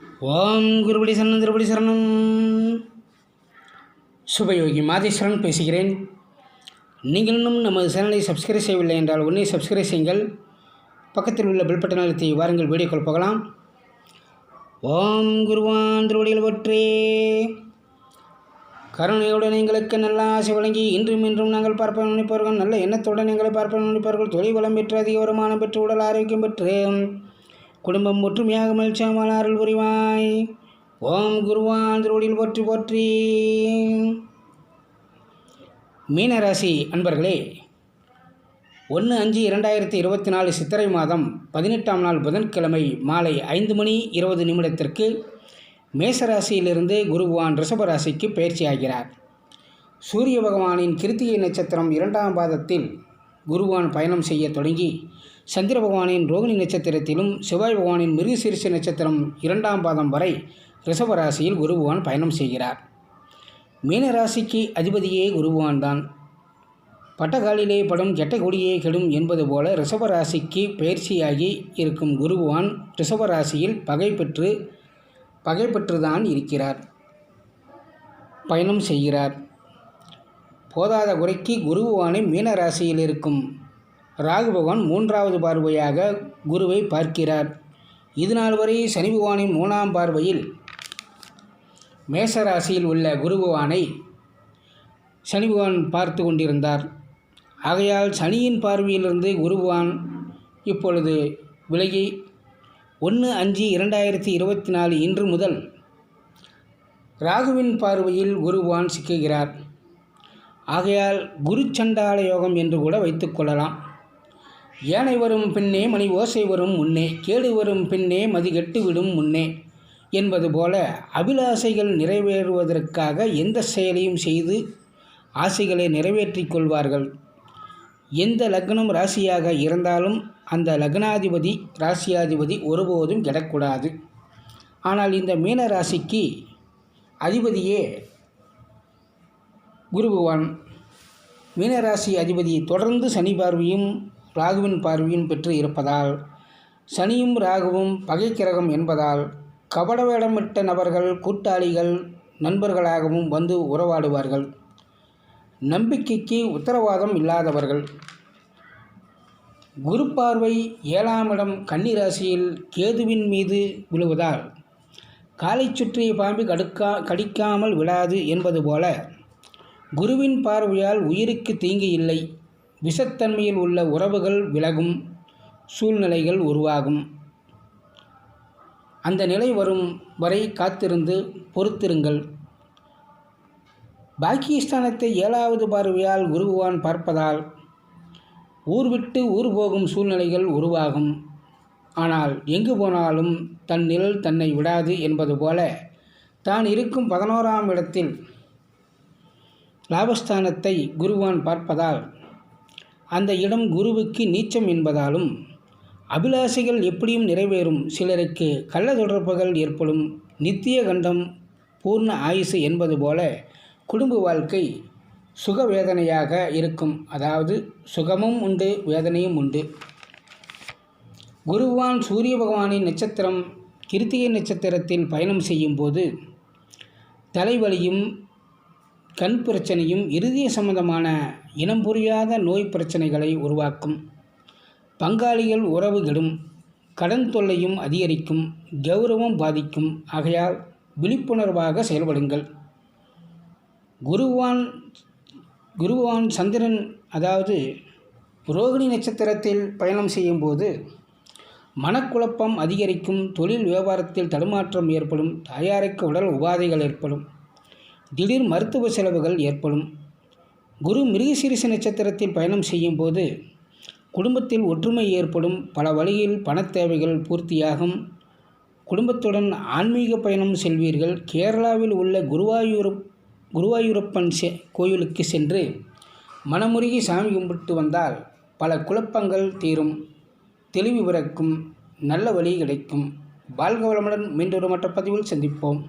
ஓம் குருபடி சரணம் திருபடி சரணம். சுபயோகி மாதேஸ்வரன் பேசுகிறேன். நீங்கள் இன்னும் நமது சேனலை சப்ஸ்கிரைப் செய்யவில்லை என்றால் உடனே சப்ஸ்கிரைப் செய்யுங்கள். பக்கத்தில் உள்ள பில் பட்டன் அழுத்தி வாருங்கள் வீடியோக்கள் போகலாம். ஓம் குருவான் திருவடிகள் பற்றே. கருணையுடன் எங்களுக்கு நல்ல ஆசை வழங்கி இன்றும் இன்றும் நாங்கள் பார்ப்ப நினைப்பவர்கள் நல்ல எண்ணத்துடன் எங்களை பார்ப்ப நினைப்பவர்கள் தொழில் வளம் பெற்று அதிக வருமானம் பெற்று உடல் ஆரோக்கியம் பெற்று குடும்பம் ஒற்றுமையாக மகிழ்ச்சியாமல் அருள் புரிவாய். ஓம் குருவான் திருவடியில் போற்றி போற்றி. மீனராசி அன்பர்களே ஒன்று அஞ்சு இரண்டாயிரத்தி இருபத்தி நாலு சித்திரை மாதம் பதினெட்டாம் நாள் புதன்கிழமை மாலை ஐந்து மணி இருபது நிமிடத்திற்கு மேசராசியிலிருந்து குருவான் ரிஷபராசிக்கு பயிற்சியாகிறார். சூரிய பகவானின் கிருத்திகை நட்சத்திரம் இரண்டாம் பாதத்தில் குருவான் பயணம் செய்ய தொடங்கி சந்திர பகவானின் ரோகிணி நட்சத்திரத்திலும் செவ்வாய் பகவானின் மிருகசீரிச நட்சத்திரம் இரண்டாம் பாதம் வரை ரிஷபராசியில் குருபகவான் பயணம் செய்கிறார். மீனராசிக்கு அதிபதியே குருபகவான் தான். பட்டகாலிலே படும் கெட்ட கொடியே கெடும் என்பது போல ரிஷபராசிக்கு பயிற்சியாகி இருக்கும் குருபகவான் ரிஷபராசியில் பகை பெற்று பகை பெற்றுதான் இருக்கிறார். பயணம் செய்கிறார். போதாத குறைக்கு குருபவானை மீனராசியில் இருக்கும். ராகு பகவான் மூன்றாவது பார்வையாக குருவை பார்க்கிறார். இது நாள் வரை சனி பகவானின் மூணாம் பார்வையில் மேசராசியில் உள்ள குரு பகவானை சனி பகவான் பார்த்து கொண்டிருந்தார். ஆகையால் சனியின் பார்வையிலிருந்து குரு பகவான் இப்பொழுது விலகி ஒன்று அஞ்சு இரண்டாயிரத்தி இருபத்தி நாலு இன்று முதல் ராகுவின் பார்வையில் குருபவான் சிக்குகிறார். ஆகையால் குரு சண்டால யோகம் என்று கூட வைத்துக்கொள்ளலாம் ஏனை வரும் பின்னே மணி ஓசை வரும் முன்னே கேடு வரும் பின்னே மதி கெட்டுவிடும் முன்னே என்பது போல அபிலாசைகள் நிறைவேறுவதற்காக எந்த செயலையும் செய்து ஆசைகளை நிறைவேற்றி கொள்வார்கள். எந்த லக்னம் ராசியாக இருந்தாலும் அந்த லக்னாதிபதி ராசியாதிபதி ஒருபோதும் கிடக்கூடாது. ஆனால் இந்த மீன ராசிக்கு அதிபதியே குரு பகவான் மீனராசி அதிபதி தொடர்ந்து சனி பார்வையும் ராகுவின் பார்வையும் பெற்று இருப்பதால் சனியும் ராகுவும் பகை கிரகம் என்பதால் கபட வேடமிட்ட நபர்கள் கூட்டாளிகள் நண்பர்களாகவும் வந்து உறவாடுவார்கள். நம்பிக்கைக்கு உத்தரவாதம் இல்லாதவர்கள். குரு பார்வை ஏழாம் இடம் கன்னிராசியில் கேதுவின் மீது விழுவதால் காலை சுற்றிய பாம்பு கடுக்கா கடிக்காமல் விடாது என்பது போல குருவின் பார்வையால் உயிருக்கு தீங்கு இல்லை. விஷத்தன்மையில் உள்ள உறவுகள் விலகும் சூழ்நிலைகள் உருவாகும். அந்த நிலை வரும் வரை காத்திருந்து பொறுத்திருங்கள். பாக்கியஸ்தானத்தை ஏழாவது பார்வையால் குருவான் பார்ப்பதால் ஊர் விட்டு ஊர் போகும் சூழ்நிலைகள் உருவாகும். ஆனால் எங்கு போனாலும் தன் நிழல் தன்னை விடாது என்பது போல தான் இருக்கும் பதினோராம் இடத்தில் லாபஸ்தானத்தை குருவான் பார்ப்பதால் அந்த இடம் குருவுக்கு நீச்சம் என்பதாலும் அபிலாஷைகள் எப்படியும் நிறைவேறும். சிலருக்கு கள்ள தொடர்புகள் ஏற்படும். நித்திய கண்டம் பூர்ண ஆயுசு என்பது போல குடும்ப வாழ்க்கை சுக வேதனையாக இருக்கும். அதாவது சுகமும் உண்டு வேதனையும் உண்டு. குருவான் சூரிய பகவானின் நட்சத்திரம் கிருத்திகை நட்சத்திரத்தில் பயணம் செய்யும்போது தலைவலியும் கண் பிரச்சனையும் இருதய சம்பந்தமான இனம் புரியாத நோய் பிரச்சனைகளை உருவாக்கும். பங்காளிகள் உறவுகளும் கடன் தொல்லையும் அதிகரிக்கும் கௌரவம் பாதிக்கும். ஆகையால் விழிப்புணர்வாக செயல்படுங்கள். குருவான் குருவான் சந்திரன் அதாவது ரோகிணி நட்சத்திரத்தில் பயணம் செய்யும்போது மனக்குழப்பம் அதிகரிக்கும் தொழில் வியாபாரத்தில் தடுமாற்றம் ஏற்படும் தாயாருக்கு உடல் உபாதைகள் ஏற்படும். திடீர் மருத்துவ செலவுகள் ஏற்படும். குரு மிருகசீரிச நட்சத்திரத்தில் பயணம் செய்யும்போது குடும்பத்தில் ஒற்றுமை ஏற்படும். பல வழியில் பணத் தேவைகள் பூர்த்தியாகும். குடும்பத்துடன் ஆன்மீக பயணம் செல்வீர்கள். கேரளாவில் உள்ள குருவாயூரப் குருவாயூரப்பன் செ கோயிலுக்கு சென்று மனமுருகி சாமி கும்பிட்டு வந்தால் பல குழப்பங்கள் தீரும். தெளிவு பிறக்கும். நல்ல வழி கிடைக்கும். வாழ்க வளமுடன் மீண்டும் மற்ற பதிவில் சந்திப்போம்.